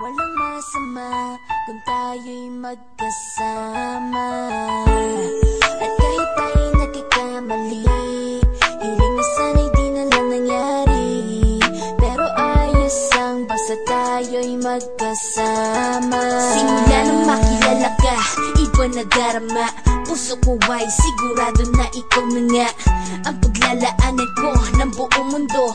masama kung tayo'y magkasama. At kahit tayo'y nagkakamali Hiling na sana'y di na lang nangyari. Pero ayos ang basta tayo'y magkasama. Simula nang makilala ka, iba na darama Puso ko ay sigurado na ikaw na nga. Ang paglalaanan ko ng buong mundo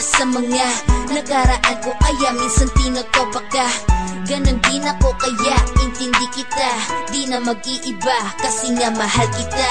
sa mga Nakaraan ko. Kaya minsan tinotopa ka Ganon din ako kaya intindi kita. Di na mag-iiba kasi nga mahal kita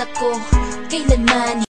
at ako. Kailanman